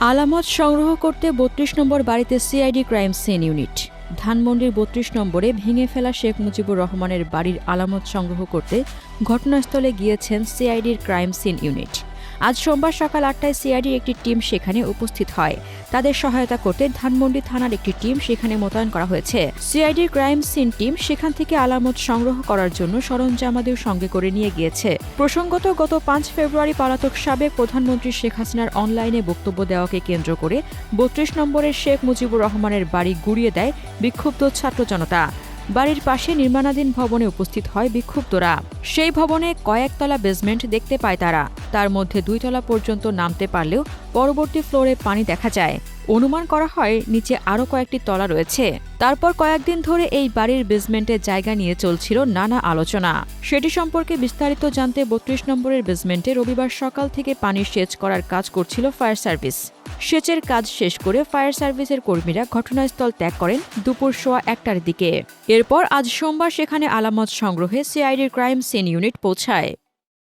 আলামত সংগ্রহ করতে বত্রিশ নম্বর বাড়িতে সিআইডি ক্রাইম সেন ইউনিট। ধানমন্ডির বত্রিশ নম্বরে ভেঙে ফেলা শেখ মুজিবুর রহমানের বাড়ির আলামত সংগ্রহ করতে ঘটনাস্থলে গিয়েছেন সিআইডির ক্রাইম সিন ইউনিট। আজ সোমবার সকাল আটটায় সিআইডির একটি টিম সেখানে উপস্থিত হয়। তাদের সহায়তা করতে ধানমন্ডি থানার একটি টিম সেখানে মোতায়েন করা হয়েছে। সিআইডির ক্রাইম সিন টিম সেখান থেকে আলামত সংগ্রহ করার জন্য সরঞ্জামাদিও সঙ্গে করে নিয়ে গিয়েছে। প্রসঙ্গত, গত পাঁচ ফেব্রুয়ারি পলাতক সাবেক প্রধানমন্ত্রী শেখ হাসিনার অনলাইনে বক্তব্য দেওয়াকে কেন্দ্র করে বত্রিশ নম্বরের শেখ মুজিবুর রহমানের বাড়ি গুড়িয়ে দেয় বিক্ষুব্ধ ছাত্র জনতা। বাড়ির পাশে নির্মাণাধীন ভবনে উপস্থিত হয় বিক্ষুব্ধরা। সেই ভবনে কয়েকতলা বেসমেন্ট দেখতে পায় তারা। তার মধ্যে দুই তলা পর্যন্ত নামতে পারলেও পরবর্তী ফ্লোরে পানি দেখা যায়। অনুমান করা হয় নিচে আরও কয়েকটি তলা রয়েছে। তারপর কয়েকদিন ধরে এই বাড়ির বেসমেন্টে জায়গা নিয়ে চলছিল নানা আলোচনা। সেটি সম্পর্কে বিস্তারিত জানতে বত্রিশ নম্বরের বেসমেন্টে রবিবার সকাল থেকে পানি সেচ করার কাজ করছিল ফায়ার সার্ভিস সেচের কাজ শেষ করে ফায়ার সার্ভিসের কর্মীরা ঘটনাস্থল ত্যাগ করেন দুপুর সোয়া একটার দিকে। এরপর আজ সোমবার সেখানে আলামত সংগ্রহে সিআইডির ক্রাইম সিন ইউনিট পৌঁছায়।